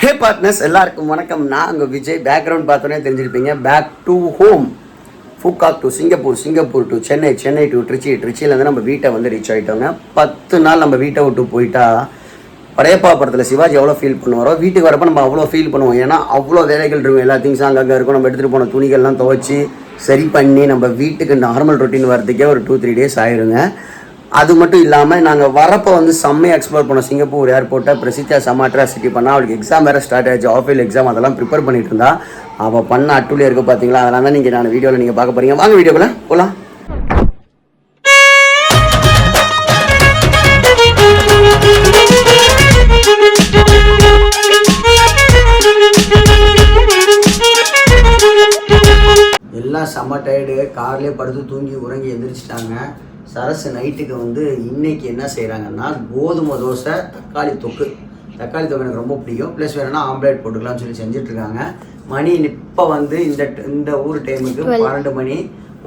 ஹே partners எல்லாருக்கும் வணக்கம். நான் உங்கள் விஜய். பேக்ரவுண்ட் பார்த்தோன்னே தெரிஞ்சிருப்பீங்க. Back to home Phu Quoc to Singapore Singapore to Chennai Chennai to Trichy திருச்சியிலேருந்து நம்ம வீட்டை வந்து ரீச் ஆகிட்டோங்க பத்து நாள் நம்ம வீட்டை விட்டு போயிட்டா படையப்பா படத்தில் சிவாஜி எவ்வளோ ஃபீல் பண்ணுவாரோ வீட்டுக்கு வரப்போ நம்ம அவ்வளோ ஃபீல் பண்ணுவோம். ஏன்னா அவ்வளோ வேலைகள் இருக்கும். எல்லா திங்ஸும் அங்கங்கே இருக்கும். நம்ம எடுத்துகிட்டு போன துணிகள்லாம் துவைச்சி சரி பண்ணி நம்ம வீட்டுக்கு நார்மல் ரொட்டீன் வரதுக்கே ஒரு டூ த்ரீ டேஸ் ஆயிருங்க. அது மட்டும் இல்லாமல் நாங்கள் வரப்போ வந்து செம்மையாக எக்ஸ்ப்ளோர் பண்ணோம். சிங்கப்பூர் ஏர்போர்ட்டை பிரசித்தியா சமாட்ரா சிட்டி பண்ணா அவளுக்கு எக்ஸாம் வேறு ஸ்டார்ட் ஆயிடுச்சு. ஆஃபீல் எக்ஸாம் அதெல்லாம் ப்ரிப்பேர் பண்ணிட்டு இருந்தா. அவள் பண்ண அட்டுலியாக இருக்கு பார்த்தீங்களா அதெல்லாம் தான் நீங்கள் நான் வீடியோவில் நீங்கள் பார்க்க போகிறீங்க வாங்க வீடியோக்குள்ள போகலாம் எல்லாம் செம்ம டயர்டு கார்லேயே படுத்து தூங்கி உறங்கி எந்திரிச்சிட்டாங்க. சரசு நைட்டுக்கு வந்து இன்னைக்கு என்ன செய்கிறாங்கன்னா கோதுமை தோசை தக்காளி தொக்கு. தக்காளி தொக்கு எனக்கு ரொம்ப பிடிக்கும். ப்ளஸ் வேணும்னா ஆம்லேட் போட்டுக்கலாம்னு சொல்லி செஞ்சுட்டு இருக்காங்க மணி இப்போ வந்து இந்த இந்த ஊர் டைமுக்கு பன்னெண்டு மணி.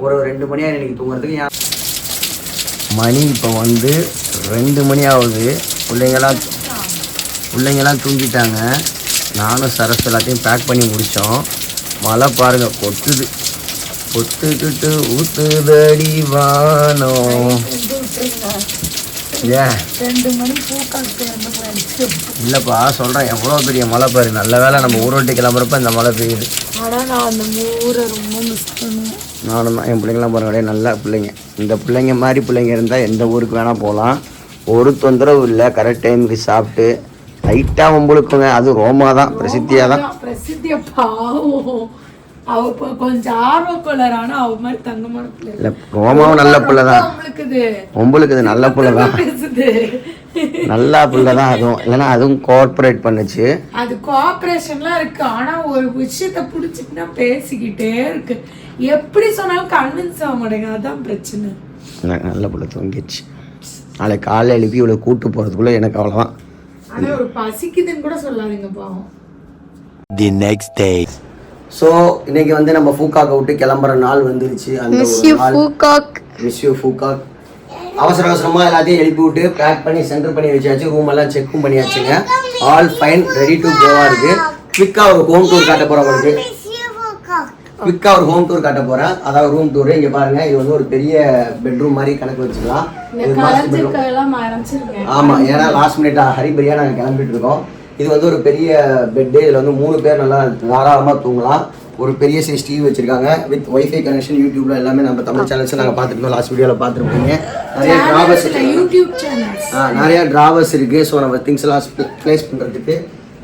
ஒரு ரெண்டு மணி ஆகுது இன்னைக்கு தூங்குறதுக்கு. ஏன்? மணி இப்போ வந்து ரெண்டு மணி ஆகுது. பிள்ளைங்களாம் பிள்ளைங்கெல்லாம் தூங்கிட்டாங்க. நானும் சரஸ் எல்லாத்தையும் பேக் பண்ணி முடித்தோம் மழை பாருங்க கொட்டுது. கொட்டுக்கிட்டு ஊத்துதடி வானம் இல்லைப்பா சொல்கிறேன் எவ்வளோ பெரிய மழை பாரு. நல்ல வேளை நம்ம ஊரை விட்டு கிளம்புறப்ப இந்த மழை பெய்யுது. நானும் தான். என் பிள்ளைங்களாம் பாருங்க அப்படியே நல்ல பிள்ளைங்க. இந்த பிள்ளைங்க மாதிரி பிள்ளைங்க இருந்தால் எந்த ஊருக்கு வேணால் போகலாம். ஒரு தொந்தரவு இல்லை. கரெக்ட் டைமுக்கு சாப்பிட்டு லைட்டாக உங்களுக்குங்க அது ரோமா தான். பிரசித்தியாக தான். பிரசித்திய பாவம். அவ இப்ப கொஞ்சம் ஆர்வக்கொள்ளர் ஆனா அவ மாதிரி தங்கமான பிள்ளை இல்லை. ரோமாவும் நல்ல பிள்ளை தான் அவங்களுக்கு இது உங்களுக்கு இது நல்ல பிள்ளை தான் பேசுது. நல்ல பிள்ளை தான் அதுவும். இல்லைன்னா அதுவும் கோஆப்ரேட் பண்ணுச்சு. அது கோஆபரேஷன்லாம் இருக்கு. ஆனா ஒரு விஷயத்த புடிச்சிட்டுனா பேசிக்கிட்டே இருக்கு. எப்படி சொன்னாலும் கன்வின்ஸ் ஆக மாட்டேங்க அதான் பிரச்சனை. நல்ல பிள்ளை தூங்கிடுச்சு. நாளைக்கு காலையில் எழுப்பி இவ்வளோ கூட்டு போகிறதுக்குள்ளே எனக்கு அவ்வளோதான் ஆனா ஒரு பசிக்குதுன்னு கூட சொல்லாதீங்க பாவம். The next day. ஸோ இன்னைக்கு வந்து நம்ம ஃபூக்காக்க விட்டு கிளம்புற நாள் வந்துருச்சு. அந்த ஒரு நாள். மிஸ் யூ ஃபூகாக் அவசர அவசரமாக எல்லாத்தையும் எழுப்பி விட்டு பேக் பண்ணி சென்டர் பண்ணி வச்சாச்சு. ரூம் எல்லாம் செக்கும் பண்ணியாச்சுங்க. All fine ready to Goa இருக்கு. குவிக்காக ஒரு ஹோம் டூர் காட்ட போகிறோம் உங்களுக்கு. குவிக்காக ஒரு ஹோம் டூர் காட்ட போகிறேன் அதாவது ரூம் டூர் இங்கே பாருங்க இது வந்து ஒரு பெரிய பெட்ரூம் மாதிரி கணக்கு வச்சுக்கலாம். இது மாஸ்டர் பெட்ரூம் கலஞ்சிருக்கெல்லாம் மறைச்சிருக்கேன் ஆமா ஏன்னா லாஸ்ட் மினிட் ஹரிபரியா நாங்கள் கிளம்பிட்டு இருக்கோம். இது வந்து ஒரு பெரிய பெட்டு இதில் வந்து மூணு பேர் நல்லா தாராளமாக தூங்கலாம். ஒரு பெரிய சைஸ் டிவி வச்சிருக்காங்க. வித் ஒய்ஃபை கனெக்ஷன் யூடியூப்ல எல்லாமே நம்ம தமிழ் சேனல்ஸ் நாங்கள் பார்த்துருக்கோம் லாஸ்ட் வீடியோவில் பார்த்துருப்பீங்க. நிறைய டிராவல்ஸ் யூடியூப் சேனல்ஸ் நிறைய டிராவல்ஸ் இருக்கு. ஸோ நம்ம திங்ஸ் எல்லாம் ப்ளேஸ் பண்ணுறதுக்கு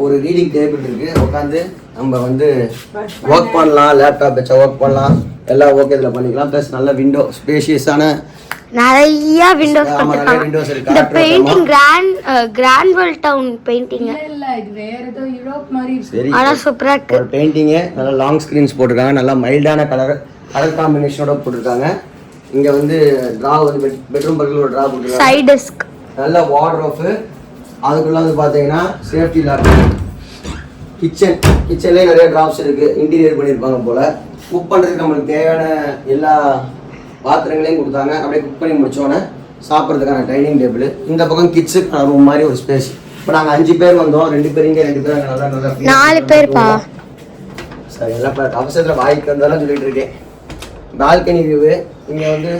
ஒரு ரீடிங் டேபிள் இருக்கு. உட்காந்து நம்ம வந்து ஒர்க் பண்ணலாம். லேப்டாப் வச்சா ஒர்க் பண்ணலாம். எல்லாம் ஓகே இதில் பண்ணிக்கலாம். ப்ளஸ் நல்ல விண்டோ ஸ்பேஷியஸான நிறைய விண்டோஸ் இருக்கு. இந்த பெயிண்டிங் கிராண்ட் கிராண்ட்வெல் டவுன் பெயிண்டிங் இல்ல இல்ல இது வேற ஏதோ யூரோப் மாதிரி இருக்கு. ஆனா சூப்பரா இருக்கு. ஒரு பெயிண்டிங்கு நல்லா லாங் ஸ்க்ரீன்ஸ் போட்டிருக்காங்க. நல்லா மைல்டான கலர் கலர் காம்பினேஷனோட போட்டிருக்காங்க. இங்கே வந்து ட்ரா வந்து பெட் பெட்ரூம் பக்கத்தில் ஒரு ட்ரா போட்டிருக்காங்க. சைடு டெஸ்க் நல்ல வார்ட்ரோஃபு அதுக்குள்ள வந்து பார்த்தீங்கன்னா சேஃப்டி லாக் கிச்சன் கிச்சன்லேயே நிறைய ட்ராப்ஸ் இருக்குது இன்டீரியர் பண்ணியிருப்பாங்க போல். குக் பண்ணுறதுக்கு நம்மளுக்கு தேவையான எல்லா பாத்திரங்களையும் கொடுத்தாங்க. அப்படியே குக் பண்ணி முடிச்சோன்னே சாப்பிட்றதுக்கான டைனிங் டேபிள் இந்த பக்கம் கிட்ஸுக்கு ரூம் மாதிரி ஒரு ஸ்பேஸ் இப்போ நாங்கள் அஞ்சு பேர் வந்தோம். ரெண்டு பேர் இங்கே ரெண்டு பேர் நல்லா நல்லா நாலு பேர்ப்பா. சரி எல்லாம் இப்போ அவசரத்தில் வாய்க்கு வந்தாலும் சொல்லிட்டு இருக்கேன். பால்கனி வியூவு இங்கே வந்து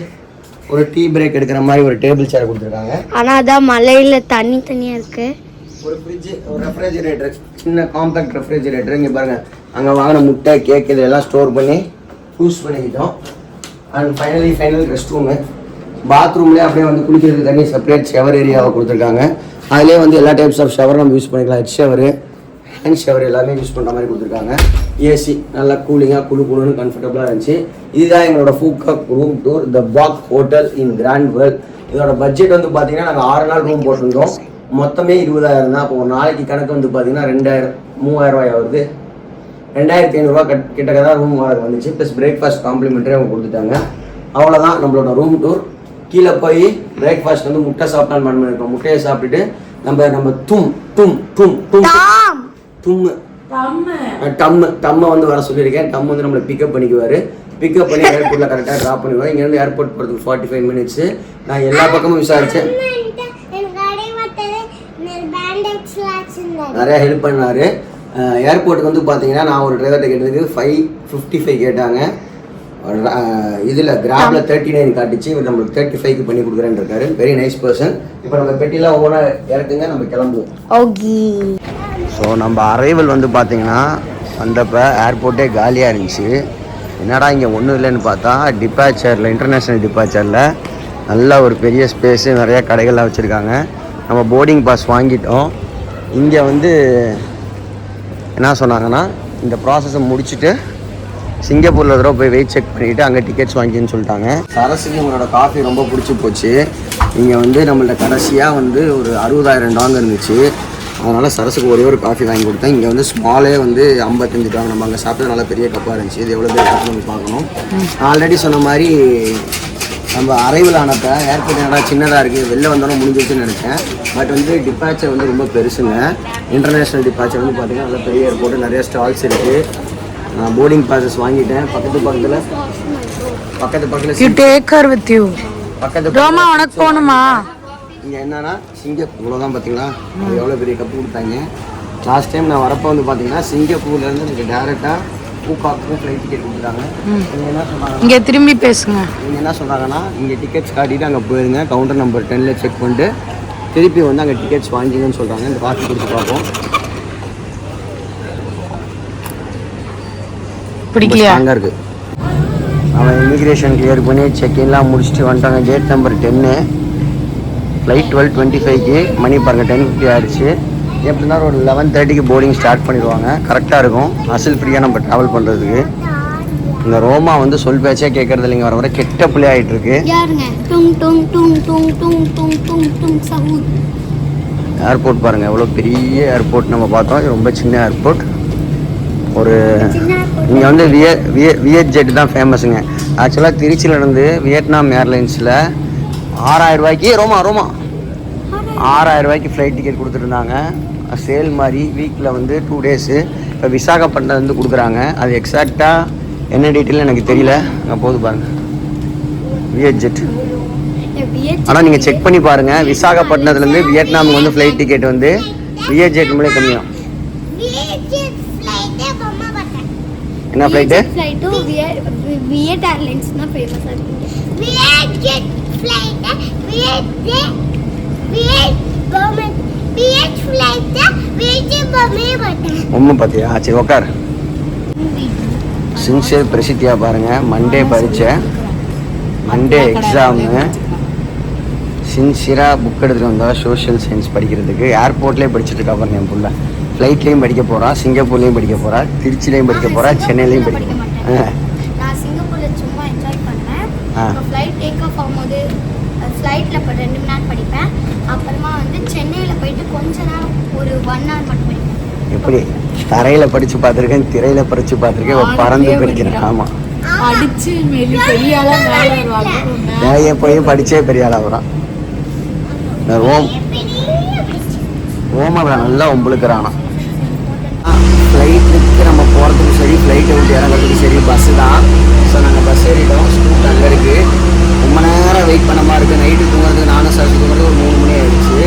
ஒரு டீ பிரேக் எடுக்கிற மாதிரி ஒரு டேபிள் சேர் கொடுத்துருக்காங்க. ஆனா அதான் மலையில தண்ணி தனியா இருக்கு. ஒரு ஃப்ரிட்ஜ் ஒரு ரெஃப்ரிஜிரேட்டர் சின்ன காம்பேக்ட் ரெஃப்ரிஜிரேட்டர் இங்கே பாருங்க. அங்கே வாங்கின முட்டை கேக் இதெல்லாம் ஸ்டோர் பண்ணி யூஸ் பண்ணிக்கிட்டோம். And finally final rest room பாத்ரூம்லேயே அப்படியே வந்து குளிக்கிறதுக்கு தண்ணி செப்பரேட் ஷவர் ஏரியாவை கொடுத்துருக்காங்க. அதிலே வந்து எல்லா டைப்ஸ் ஆஃப் ஷவர் நம்ம யூஸ் பண்ணிக்கலாம். ஹெட் ஷவரு ஹேண்ட் ஷவர் எல்லாமே யூஸ் பண்ணுற மாதிரி கொடுத்துருக்காங்க. ஏசி நல்லா கூலிங்காக குளு குளுன்னு கம்ஃபர்டபுளாக இருந்துச்சு. இதுதான் எங்களோட Phu Quoc room tour the Bach hotel in Grand World இதோட பட்ஜெட் வந்து பார்த்தீங்கன்னா நாங்கள் ஆறு நாள் ரூம் போட்டிருந்தோம். மொத்தமே இருபதாயிரம் தான். அப்போ ஒரு நாளைக்கு கணக்கு வந்து பார்த்தீங்கன்னா ரெண்டாயிரம் மூவாயிரம் ரூபாய் ஆகுது. ரெண்டாயிரத்தி ஐநூறுரூவா கட் கிட்டக்க தான் ரூம் வாடகை வந்துச்சு. ப்ளஸ் பிரேக்ஃபாஸ்ட் காம்ப்ளிமெண்ட்டரி அவங்க கொடுத்துட்டாங்க. அவ்வளோதான் நம்மளோட ரூம் டூர் கீழே போய் பிரேக்ஃபாஸ்ட் வந்து முட்டை சாப்பிட்டான்னு பண்ண இருக்கோம் முட்டையை சாப்பிட்டுட்டு நம்ம நம்ம தும் தும் தும் தும் டாம் தும்மு டம்மு டம்மை வந்து வர சொல்லியிருக்கேன். டம் வந்து நம்மளை பிக்கப் பண்ணிக்குவார். பிக்கப் பண்ணி ஏர்போர்ட்டில் கரெக்டாக ட்ராப் பண்ணிடுவார். இங்கேருந்து ஏர்போர்ட் போகிறதுக்கு ஃபார்ட்டி ஃபைவ் மினிட்ஸு நான் எல்லா பக்கமும் விசாரித்தேன் நிறைய ஹெல்ப் பண்ணாரு. ஏர்போர்ட்டுக்கு வந்து பார்த்தீங்கன்னா நான் ஒரு டிரைவர்கிட்ட கேட்டதுக்கு ஃபைவ் ஃபிஃப்டி ஃபைவ் கேட்டாங்க இதில் கிராமில் தேர்ட்டி நைன் காட்டுச்சு. இவர் நம்மளுக்கு தேர்ட்டி ஃபைவ்க்கு பண்ணி கொடுக்குறேன்னு இருக்காரு. வெரி நைஸ் பர்சன் இப்போ நம்ம பெட்டிலாம் ஒவ்வொன்றா இறக்குங்க நம்ம கிளம்புவோம். ஓகி. ஸோ நம்ம அரைவல் வந்து பார்த்தீங்கன்னா வந்தப்போ ஏர்போர்ட்டே காலியாக இருந்துச்சு. என்னடா இங்கே ஒன்றும் இல்லைன்னு பார்த்தா டிபாச்சரில் இன்டர்நேஷ்னல் டிபாச்சரில் நல்ல ஒரு பெரிய ஸ்பேஸு நிறைய கடைகள்லாம் வச்சுருக்காங்க. நம்ம போர்டிங் பாஸ் வாங்கிட்டோம். இங்கே வந்து என்ன சொன்னாங்கன்னா இந்த ப்ராசஸை முடிச்சுட்டு சிங்கப்பூரில் தடவை போய் வெயிட் செக் பண்ணிவிட்டு அங்கே டிக்கெட்ஸ் வாங்கின்னு சொல்லிட்டாங்க. சரஸுக்கு உங்களோட காஃபி ரொம்ப பிடிச்சி போச்சு. இங்கே வந்து நம்மள்ட்ட கடைசியாக வந்து ஒரு அறுபதாயிரம் டாங்க இருந்துச்சு. அதனால் சரஸுக்கு ஒரே ஒரு காஃபி வாங்கி கொடுத்தேன். இங்கே வந்து ஸ்மாலே வந்து ஐம்பத்தஞ்சு டாங்க நம்ம அங்கே சாப்பிட்டது நல்ல பெரிய கப்பாக இருந்துச்சு. இது எவ்வளோ பேர் நம்ம பார்க்கணும் ஆல்ரெடி சொன்ன மாதிரி நம்ம அரைவில் ஆனப்போ ஏர்போர்ட் என்னடா சின்னதாக இருக்குது வெளில வந்தாலும் முடிஞ்சிச்சுன்னு நினச்சேன். பட் வந்து டிபாச்சர் வந்து ரொம்ப பெருசுங்க. இன்டர்நேஷ்னல் டிபாச்சர் வந்து பார்த்தீங்கன்னா நல்ல பெரிய ஏர்போர்ட் நிறைய ஸ்டால்ஸ் இருக்குது நான் போர்டிங் பாசஸ் வாங்கிட்டேன். பக்கத்து பக்கத்தில் பக்கத்து யூ பக்கத்தில் டேக் ஹர் வித் யூ பக்கத்து ரோமா உனக்கு போகணுமா? இங்கே என்னன்னா இவ்வளோதான் பார்த்தீங்களா எவ்வளோ பெரிய கப்பு கொடுத்தாங்க. லாஸ்ட் டைம் நான் வரப்போ வந்து பார்த்தீங்கன்னா சிங்கப்பூர்லேருந்து எனக்கு டேரெக்டாக பூகாக்கும் ஃப்ளைட் டிக்கெட் கொடுத்துட்டாங்க. இங்கே என்ன சொன்னாங்க இங்க திரும்பி பேசுங்க. நீங்கள் என்ன சொன்னாங்கன்னா இங்கே டிக்கெட்ஸ் காட்டிட்டு அங்கே போயிருங்க. கவுண்டர் நம்பர் டென்னில் செக் பண்ணிட்டு திருப்பி வந்து அங்கே டிக்கெட்ஸ் வாங்கிங்கன்னு சொல்கிறாங்க இந்த காஃபி கொடுத்து பார்ப்போம். பிடிக்கலையா? அங்கே இருக்கு. அவன் இமிக்ரேஷன் கிளியர் பண்ணி செக்இன்லாம் முடிச்சுட்டு வந்துட்டாங்க. கேட் நம்பர் டென்னு ஃப்ளைட் டுவெல் டுவெண்ட்டி ஃபைவ்க்கு மணி பாருங்க டென் ஃபிஃப்டி ஆயிடுச்சு. எப்படின்னா ஒரு லெவன் தேர்ட்டிக்கு போர்டிங் ஸ்டார்ட் பண்ணிடுவாங்க. கரெக்டாக இருக்கும். அசில் ஃப்ரீயாக நம்ம ட்ராவல் பண்ணுறதுக்கு இந்த ரோமா வந்து சொல் பேச்சே கேட்கறது இல்லைங்க வர வர கெட்ட பிள்ளை ஆகிட்டு இருக்கு ஏர்போர்ட் பாருங்கள் எவ்வளோ பெரிய ஏர்போர்ட் நம்ம பார்த்தோம். ரொம்ப சின்ன ஏர்போர்ட் ஒரு இங்கே வந்து விய விய வியட் தான் ஃபேமஸுங்க ஆக்சுவலாக திருச்சியிலேருந்து வியட்நாம் ஏர்லைன்ஸில் ஆறாயிரம் ரூபாய்க்கு ரோமா ரோமா. ஆறாயிரம் ரூபாய்க்கு ஃப்ளைட் டிக்கெட் கொடுத்துருந்தாங்க. சேல் மாதிரி வீக்கில் வந்து டூ டேஸு இப்போ விசாகப்பட்டினம் வந்து கொடுக்குறாங்க. அது எக்ஸாக்டாக என்ன டீட்டெயில் எனக்கு தெரியல. அங்கே போகுது பாருங்கள் வியட் ஜெட் ஆனால் நீங்கள் செக் பண்ணி பாருங்கள் விசாகப்பட்டினத்துலேருந்து வியட்நாமுக்கு வந்து ஃப்ளைட் டிக்கெட் வந்து வியட் ஜெட் மேலே கம்மியாக என்ன ஃப்ளைட்டு வியட் ஏர்லைன்ஸ் தான் ஃபேமஸாக இருக்குங்க உண்மை பார்த்தியா சரி உக்கார். சின்சியர் பிரசித்தியா பாருங்க. மண்டே பரீட்சை. மண்டே எக்ஸாமு சின்சியராக புக் எடுத்துகிட்டு வந்தா சோஷியல் சயின்ஸ் படிக்கிறதுக்கு. ஏர்போர்ட்லேயே படிச்சுட்டு இருக்கா பாருங்க என் புள்ள. ஃப்ளைட்லேயும் படிக்க போகிறா சிங்கப்பூர்லேயும் படிக்க போகிறா திருச்சிலையும் படிக்க போகிறா சென்னையிலையும் படிக்க ஆ. ஃப்ளைட் டேக் ஆஃப் ஆகும்போது ஃப்ளைட்டில் ரெண்டு மணி நேரம் படிப்பேன். அப்புறமா வந்து சென்னையில் போயிட்டு கொஞ்ச நேரம் ஒரு ஒன் ஹவர் மட்டும் படிப்பேன். எப்படி? தரையில் படித்து பார்த்துருக்கேன் திரையில் படித்து பார்த்துருக்கேன் பறந்து படிக்கிறேன். ஆமாம் அடிச்சு மெலி பெரிய ஆளா மேல வருவாங்க நிறைய போய் படித்தே பெரிய ஆளாக வரான் இந்த ரோம் ரோமாவை நல்லா உம்பளுக்குறானா ஃப்ளைட்டுக்கு நம்ம போகிறதுக்கு சரி ஃப்ளைட்டை விட்டு இறங்குறதுக்கு சரி பஸ்ஸு தான். ஸோ நாங்கள் பஸ் ஏறிட்டோம். ஸ்கூட் அங்கே இருக்குது ரொம்ப நேரம் வெயிட் பண்ண மாதிரி இருக்குது நைட்டு தூங்குறதுக்கு நானும் சார் தூங்குறது ஒரு மூணு மணி ஆயிடுச்சு.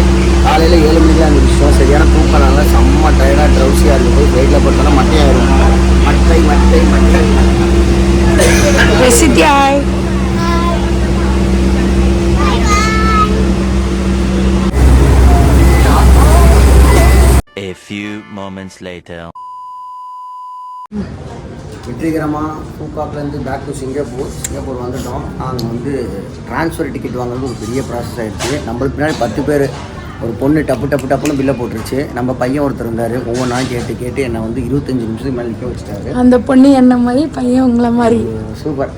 காலையில் ஏழு மணிக்கு அங்கே விஷயம் சரியான தூக்கம் நல்லா செம்ம டயர்டாக ட்ரௌசியாக இருக்கு. போய் ஃப்ளைட்டில் போட்டோன்னா மட்டையாயிரும் மட்டை மட்டை மட்டை பிரசித்தியாய் A few moments later. வெற்றிகரமாக பூக்காப்லேருந்து பேக் டு சிங்கப்பூர் சிங்கப்பூர் வந்துட்டோம். நாங்கள் வந்து ட்ரான்ஸ்ஃபர் டிக்கெட் வாங்குறது ஒரு பெரிய ப்ராசஸ் ஆயிடுச்சு. நம்மளுக்கு பின்னாடி பத்து பேர் ஒரு பொண்ணு டப்பு டப்பு டப்புன்னு பில்லை போட்டுருச்சு. நம்ம பையன் ஒருத்தர் இருந்தார். ஒவ்வொன்றா கேட்டு கேட்டு என்னை வந்து இருபத்தஞ்சி நிமிஷத்துக்கு மேலே நிற்க வச்சுட்டாரு. அந்த பொண்ணு என்ன மாதிரி பையன் உங்களை மாதிரி? சூப்பர்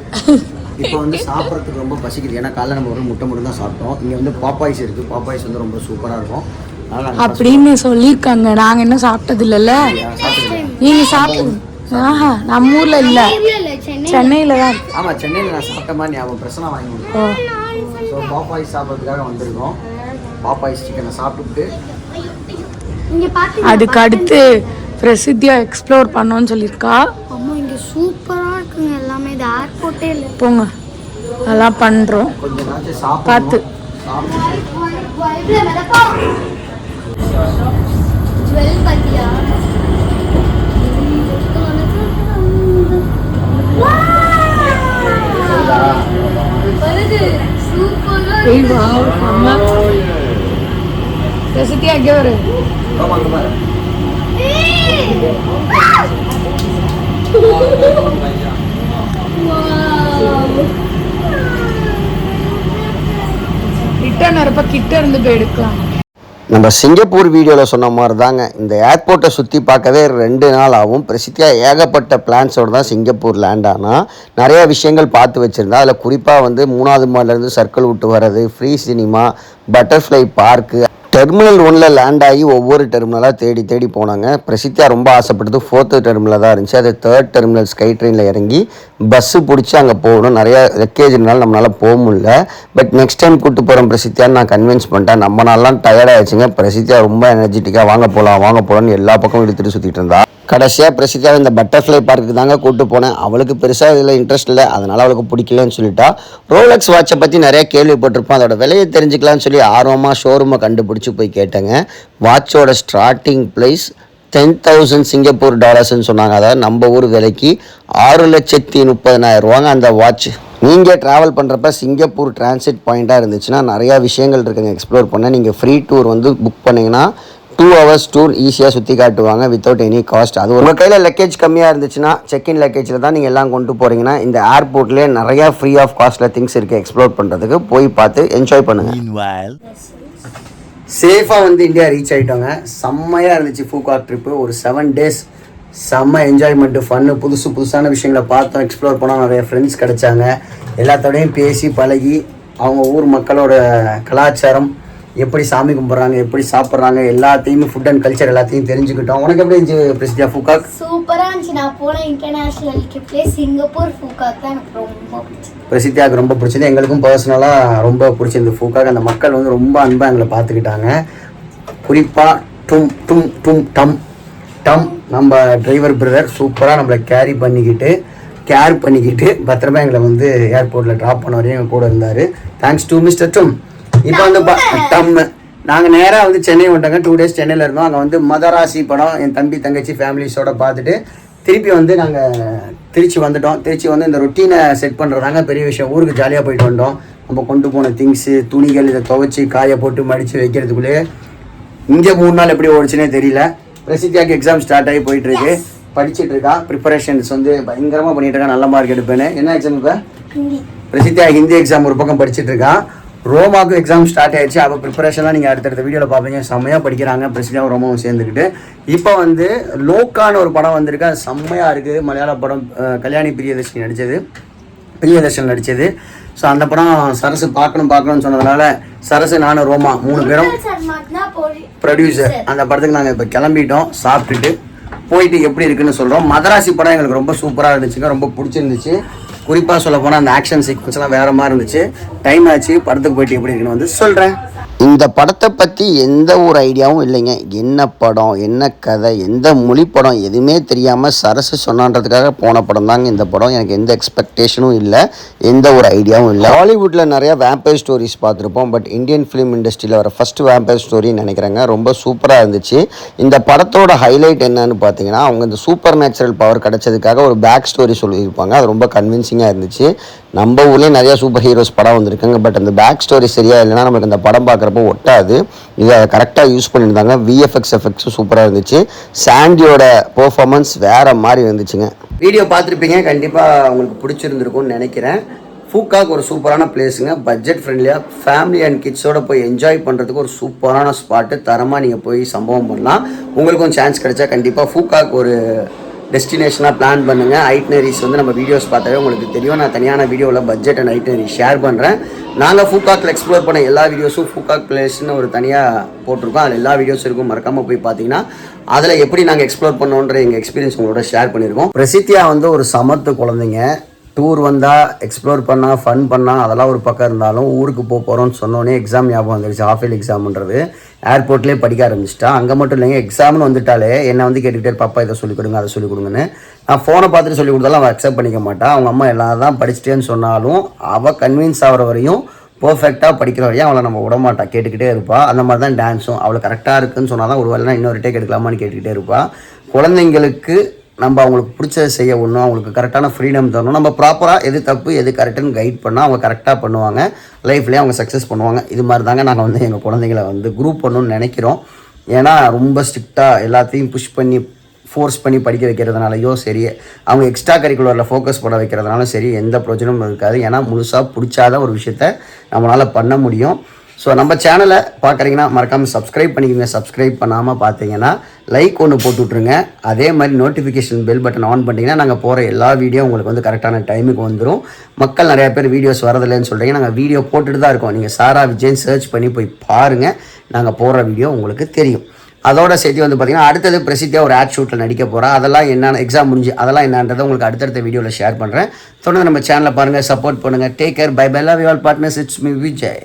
இப்போ வந்து சாப்பிட்றதுக்கு ரொம்ப பசிக்குது. ஏன்னா காலைல நம்ம ஒரு முட்டை மட்டும் தான் சாப்பிட்டோம். இங்கே வந்து பாப்பாய்ஸ் இருக்குது பாப்பாய்ஸ் வந்து ரொம்ப சூப்பராக இருக்கும். நாங்கள் அப்படின்னு சொல்லியிருக்காங்க. நாங்க இன்னும் சாப்பிட்டது இல்லைல்ல நீங்க சாப்பிட்டது ஆஹா நம்ம ஊர்ல இல்ல. இல்லை சென்னை சென்னையில தான் ஆமாம் சென்னையில் நான் சாப்பிட்ட மாதிரி ஞாபகம் பிரச்சனை வாங்கி ஸோ பாப்பாய்ஸ் சாப்பிட்றதுக்காக வந்திருக்கோம். பாப்பாய்ஸ் சிக்கனை சாப்பிட்டுட்டு. இங்கே பார்த்து அதுக்கு அடுத்து பிரசித்தியா எக்ஸ்ப்ளோர் பண்ணோன்னு சொல்லியிருக்கா. அம்மா இங்கே சூப்பராக இருக்குங்க எல்லாமே. இது ஏர்போர்ட்டே இல்லை. போங்க. அதெல்லாம் பண்றோம். சாப்பிட்டு பார்த்து. એ વાવ ரிட்டர்ன் வரப்ப கிட்ட இருந்து போய் எடுக்கலாம் நம்ம சிங்கப்பூர் வீடியோவில் சொன்ன மாதிரி தாங்க இந்த ஏர்போர்ட்டை சுற்றி பார்க்கவே ரெண்டு நாள் ஆகும். பிரசித்தியாக ஏகப்பட்ட பிளான்ஸோடு தான் சிங்கப்பூர் லேண்ட் ஆனால் நிறைய விஷயங்கள் பார்த்து வச்சுருந்தா. அதில் குறிப்பாக வந்து மூணாவது மாடிலேருந்து சர்க்கிள் விட்டு வர்றது free cinema butterfly park terminal ஒன்றில் லேண்ட் ஆகி ஒவ்வொரு டெர்மினலாக தேடி தேடி போனாங்க. பிரசித்தியா ரொம்ப ஆசைப்பட்டது ஃபோர்த்து டெர்மினல் தான் இருந்துச்சு. அது தேர்ட் டெர்மினல் ஸ்கை ட்ரெயினில் இறங்கி பஸ்ஸு பிடிச்சி அங்கே போகணும். நிறையா லக்கேஜ்னால நம்மளால் போக முடியல. பட் நெக்ஸ்ட் டைம் கூப்பிட்டு போகிறோம் பிரசித்தியான்னு நான் கன்வின்ஸ் பண்ணிட்டேன். நம்ம நாளெலாம் டயர்டாகிடுச்சுங்க பிரசித்தியா ரொம்ப எனர்ஜெட்டிக்காக வாங்க போகலாம் வாங்க போகலான்னு எல்லா பக்கமும் இழுத்துட்டு சுற்றிட்டு இருந்தா. கடைசியாக பிரசித்தியாக இந்த பட்டர்ஃப்ளை பார்க்குக்கு தாங்க கூப்பிட்டு போனேன். அவளுக்கு பெருசாக இதில் இன்ட்ரெஸ்ட் இல்லை. அதனால் அவளுக்கு பிடிக்கலன்னு சொல்லிட்டா. ரோலக்ஸ் வாட்சை பற்றி நிறையா கேள்விப்பட்டிருப்போம். அதோட விலையை தெரிஞ்சுக்கலாம்னு சொல்லி ஆர்வமாக ஷோரூமை கண்டுபிடிச்சி போய் கேட்டேங்க. வாட்சோட starting price ten thousand Singapore டாலர்ஸ்ன்னு சொன்னாங்க. அதாவது நம்ம ஊர் விலைக்கு ஆறு லட்சத்தி முப்பதனாயிரம் ரூபாங்க அந்த வாட்ச் நீங்கள் ட்ராவல் பண்ணுறப்ப சிங்கப்பூர் டிரான்சிட் பாயிண்ட்டாக இருந்துச்சுன்னா நிறையா விஷயங்கள் இருக்குங்க. எக்ஸ்ப்ளோர் பண்ண. நீங்கள் ஃப்ரீ டூர் வந்து புக் பண்ணிங்கன்னா டூ ஹவர்ஸ் டூர் ஈஸியாக சுற்றி காட்டுவாங்க வித்தவுட் எனி காஸ்ட் அது உங்கள் கையில் லக்கேஜ் கம்மியாக இருந்துச்சுன்னா செக்இன் லக்கேஜில் தான் நீங்கள் எல்லாம் கொண்டு போகிறீங்கன்னா இந்த ஏர்போர்ட்லேயே நிறையா ஃப்ரீ ஆஃப் காஸ்ட்டில் திங்ஸ் இருக்குது எக்ஸ்ப்ளோர் பண்ணுறதுக்கு போய் பார்த்து என்ஜாய் பண்ணுங்கள். சேஃபாக வந்து இந்தியா ரீச் ஆகிட்டோங்க செம்மையாக இருந்துச்சு ஃபூகாக் ட்ரிப்பு ஒரு செவன் டேஸ் செம்ம என்ஜாய்மெண்ட்டு ஃபன்னு புதுசு புதுசான விஷயங்களை பார்த்தோம் எக்ஸ்ப்ளோர் பண்ணோம். நிறைய ஃப்ரெண்ட்ஸ் கிடைச்சாங்க. எல்லாத்தோடையும் பேசி பழகி அவங்க ஊர் மக்களோட கலாச்சாரம் எப்படி சாமி கும்பிட்றாங்க எப்படி சாப்பிட்றாங்க எல்லாத்தையுமே ஃபுட் அண்ட் கல்ச்சர் எல்லாத்தையும் தெரிஞ்சுக்கிட்டோம். உனக்கு எப்படி இருந்துச்சு பிரசித்தியா ஃபூகாக்? சூப்பரா இருந்துச்சு. நான் போன இன்டர்நேஷனல் ட்ரிப்லேயே சிங்கப்பூர் ஃபூகாக் தான் எனக்கு ரொம்ப பிரசித்தியாவுக்கு ரொம்ப பிடிச்சது. எங்களுக்கும் பர்சனலாக ரொம்ப பிடிச்சிருந்து ஃபூக்காக அந்த மக்கள் வந்து ரொம்ப அன்பாக எங்களை பார்த்துக்கிட்டாங்க. குறிப்பாக டும் டும் டும் டம் டம் நம்ம டிரைவர் பிரதர் சூப்பராக நம்மளை கேரி பண்ணிக்கிட்டு கேர் பண்ணிக்கிட்டு பத்திரமா எங்களை வந்து ஏர்போர்ட்டில் ட்ராப் பண்ண வரையும் எங்கள் கூட இருந்தார். தேங்க்ஸ் டு மிஸ்டர் டும் இப்போ வந்து டம் நாங்கள் நேராக வந்து சென்னை வந்துட்டாங்க. டூ டேஸ் சென்னையில் இருந்தோம். அங்கே வந்து மதராசி படம் என் தம்பி தங்கச்சி ஃபேமிலிஸோட பார்த்துட்டு திருப்பி வந்து நாங்கள் திருச்சி வந்துட்டோம். திருச்சி வந்து இந்த ரொட்டீனை செட் பண்ணுறதாங்க பெரிய விஷயம். ஊருக்கு ஜாலியாக போயிட்டு வந்தோம். நம்ம கொண்டு போன திங்ஸு துணிகள் இதை துவைச்சி காய போட்டு மடித்து வைக்கிறதுக்குள்ளேயே இங்கே மூணு நாள் எப்படி ஓடிச்சுனே தெரியல. பிரசித்தியாக்கு எக்ஸாம் ஸ்டார்ட் ஆகி போயிட்டு இருக்கு படிச்சிட்டு இருக்கா ப்ரிப்பரேஷன்ஸ் வந்து பயங்கரமாக பண்ணிட்டு இருக்கா நல்ல மார்க் எடுப்பேன்னு. என்ன எக்ஸாம் இப்போ? ஹிந்தி. பிரசித்தியா ஹிந்தி எக்ஸாம் ஒரு பக்கம் படிச்சிட்டு இருக்கா ரோமாவுக்கு எக்ஸாம் ஸ்டார்ட் ஆயிடுச்சு. அவள் ப்ரிப்பரேஷன்லாம் நீங்கள் அடுத்தடுத்த வீடியோவில் பார்ப்பீங்க. செம்மையாக படிக்கிறாங்க. பிரசித்தியாவும் ரோமாவும் சேர்ந்துக்கிட்டு இப்போ வந்து லோக்கான்னு ஒரு படம் வந்திருக்கு. அது செம்மையாக இருக்குது. மலையாள படம் கல்யாணி பிரியதர்ஷினி நடித்தது பிரியதர்ஷன் நடித்தது ஸோ அந்த படம் சரசு பார்க்கணும் பார்க்கணும்னு சொன்னதுனால சரசு நானும் ரோமா மூணு பேரும் ப்ரொடியூசர் அந்த படத்துக்கு நாங்கள் இப்போ கிளம்பிட்டோம். சாப்பிட்டுட்டு போயிட்டு எப்படி இருக்குன்னு சொல்கிறோம் மதராசி படம் எங்களுக்கு ரொம்ப சூப்பராக இருந்துச்சுங்க. ரொம்ப பிடிச்சிருந்துச்சு. குறிப்பாக சொல்ல போனால் அந்த ஆக்ஷன் சீக்வன்ஸ்லாம் வேறு மாதிரி இருந்துச்சு. டைம் ஆச்சு படத்துக்கு போயிட்டு எப்படி இருக்குன்னு வந்து சொல்கிறேன் இந்த படத்தை பற்றி எந்த ஒரு ஐடியாவும் இல்லைங்க. என்ன படம் என்ன கதை எந்த மொழி படம் எதுவுமே தெரியாமல் சரசு சொன்னான்றதுக்காக போன படம் தாங்க இந்த படம். எனக்கு எந்த எக்ஸ்பெக்டேஷனும் இல்லை. எந்த ஒரு ஐடியாவும் இல்லை. ஹாலிவுட்டில் நிறையா வேம்பயர் ஸ்டோரிஸ் பார்த்துருப்போம். பட் இந்தியன் ஃபிலிம் இண்டஸ்ட்ரியில் வர ஃபர்ஸ்ட் வேம்பயர் ஸ்டோரின்னு நினைக்கிறேங்க. ரொம்ப சூப்பராக இருந்துச்சு. இந்த படத்தோட ஹைலைட் என்னன்னு பார்த்தீங்கன்னா அவங்க இந்த சூப்பர் நேச்சுரல் பவர் கிடைச்சதுக்காக ஒரு பேக் ஸ்டோரி சொல்லியிருப்பாங்க. அது ரொம்ப கன்வின்சிங்காக இருந்துச்சு. நம்ம ஊர்லேயே நிறையா சூப்பர் ஹீரோஸ் படம் வந்திருக்காங்க பட் அந்த பேக் ஸ்டோரி சரியாக இல்லைனா நமக்கு இந்த படம் பார்க்குறப்போ ஒட்டாது. இதை கரெக்டாக யூஸ் பண்ணியிருந்தாங்க. விஎஃப்எக்ஸ் எஃபெக்ட்ஸும் சூப்பராக இருந்துச்சு. சாண்டியோட பர்ஃபார்மன்ஸ் வேறு மாதிரி இருந்துச்சுங்க. வீடியோ பார்த்துருப்பீங்க. கண்டிப்பாக உங்களுக்கு பிடிச்சிருந்துருக்கும்னு நினைக்கிறேன். ஃபூக்காக் ஒரு சூப்பரான பிளேஸுங்க பட்ஜெட் ஃப்ரெண்ட்லியாக ஃபேமிலி அண்ட் கிட்ஸோட போய் என்ஜாய் பண்ணுறதுக்கு ஒரு சூப்பரான ஸ்பாட்டு தரமாக நீங்கள் போய் சம்பவம் பண்ணலாம். உங்களுக்கும் சான்ஸ் கிடைச்சா கண்டிப்பாக ஃபூக்காக் ஒரு டெஸ்டினேஷனாக பிளான் பண்ணுங்கள் ஐட்னரிஸ் வந்து நம்ம வீடியோஸ் பார்த்தாவே உங்களுக்கு தெரியும். நான் தனியான வீடியோவில் பட்ஜெட் அண்ட் ஐட்னரி ஷேர் பண்ணுறேன் நாங்கள் ஃபூகாக்கில் எக்ஸ்ப்ளோர் பண்ண எல்லா வீடியோஸும் ஃபூகாக் பிளேஸ்னு ஒரு தனியாக போட்டிருக்கோம். அதில் எல்லா வீடியோஸும் இருக்கும். மறக்காமல் போய் பார்த்தீங்கன்னா அதில் எப்படி நாங்கள் எக்ஸ்ப்ளோர் பண்ணோன்ற எங்கள் எக்ஸ்பீரியன்ஸ் உங்களோட ஷேர் பண்ணியிருக்கோம் பிரசித்தியா வந்து ஒரு சமத்து குழந்தைங்க. டூர் வந்தால் எக்ஸ்ப்ளோர் பண்ணால் ஃபன் பண்ணால் அதெல்லாம் ஒரு பக்கம் இருந்தாலும் ஊருக்கு போக போகிறோன்னு சொன்னோன்னே எக்ஸாம் ஞாபகம் வந்துருச்சு. ஆஃப் இயர் எக்ஸாம்ன்றது ஏர்போர்ட்லேயே படிக்க ஆரம்பிச்சிட்டா. அங்கே மட்டும் இல்லைங்க எக்ஸாம்னு வந்துட்டாலே என்னை வந்து கேட்டுக்கிட்டே பாப்பா இதை சொல்லிக் கொடுங்க அதை சொல்லிக் கொடுங்கன்னு. நான் ஃபோனை பார்த்துட்டு சொல்லிக் கொடுத்தாலும் அவள் அக்செப்ட் பண்ணிக்க மாட்டான் அவங்க அம்மா எல்லாம் தான் படிச்சிட்டேன்னு சொன்னாலும் அவள் கன்வின்ஸ் ஆகிற வரையும் பர்ஃபெக்டாக படிக்கிற வரையும் அவளை நம்ம விடமாட்டா கேட்டுக்கிட்டே இருப்பாள் அந்த மாதிரி தான் டான்ஸும் அவளை கரெக்டாக இருக்குன்னு சொன்னால் தான் ஒரு வேலைனா இன்னொரு டேக் எடுக்கலாமான்னு கேட்டுக்கிட்டே இருப்பாள் குழந்தைங்களுக்கு நம்ம அவங்களுக்கு பிடிச்சதை செய்ய ஒன்றும் அவங்களுக்கு கரெக்டான ஃப்ரீடம் தரணும். நம்ம ப்ராப்பராக எது தப்பு எது கரெக்டுன்னு கைட் பண்ணால் அவங்க கரெக்டாக பண்ணுவாங்க. லைஃப்லேயே அவங்க சக்ஸஸ் பண்ணுவாங்க. இது மாதிரி தாங்க நாங்கள் வந்து எங்கள் குழந்தைங்களை வந்து குரூப் பண்ணணும்னு நினைக்கிறோம். ஏன்னா ரொம்ப ஸ்ட்ரிக்டாக எல்லாத்தையும் புஷ் பண்ணி ஃபோர்ஸ் பண்ணி படிக்க வைக்கிறதுனாலையோ சரி அவங்க எக்ஸ்ட்ரா கரிக்குலரில் ஃபோக்கஸ் பண்ண வைக்கிறதுனாலும் சரி எந்த பிரச்சனையும் இருக்காது. ஏன்னா முழுசாக பிடிச்சாத ஒரு விஷயத்த நம்மளால் பண்ண முடியும். ஸோ நம்ம சேனலை பார்க்குறீங்கன்னா மறக்காமல் சப்ஸ்கிரைப் பண்ணிக்கோங்க. சப்ஸ்கிரைப் பண்ணாமல் பார்த்தீங்கன்னா லைக் ஒன்று போட்டு விட்ருங்க அதே மாதிரி நோட்டிஃபிகேஷன் பெல் பட்டன் ஆன் பண்ணிங்கன்னா நாங்கள் போகிற எல்லா வீடியோ உங்களுக்கு வந்து கரெக்டான டைமுக்கு வந்துடும் மக்கள் நிறைய பேர் வீடியோஸ் வரதில்லைன்னு சொல்கிறீங்க நாங்கள் வீடியோ போட்டுட்டு தான் இருக்கோம். நீங்கள் சாரா விஜயன் சர்ச் பண்ணி போய் பாருங்கள் நாங்கள் போடுற வீடியோ உங்களுக்கு தெரியும். அதோட சேர்த்து வந்து பார்த்தீங்கன்னா அடுத்தது பிரசித்தியாக ஒரு ஆட் ஷூட்டில் நடிக்க போகிறேன் அதெல்லாம் என்னென்ன எக்ஸாம் முடிஞ்சு அதெல்லாம் என்னன்றதை உங்களுக்கு அடுத்தடுத்த வீடியோவில் ஷேர் பண்ணுறேன் தொடர்ந்து நம்ம சேனலை பாருங்கள் சப்போர்ட் பண்ணுங்கள் take care bye bye love your partners it's me Vijay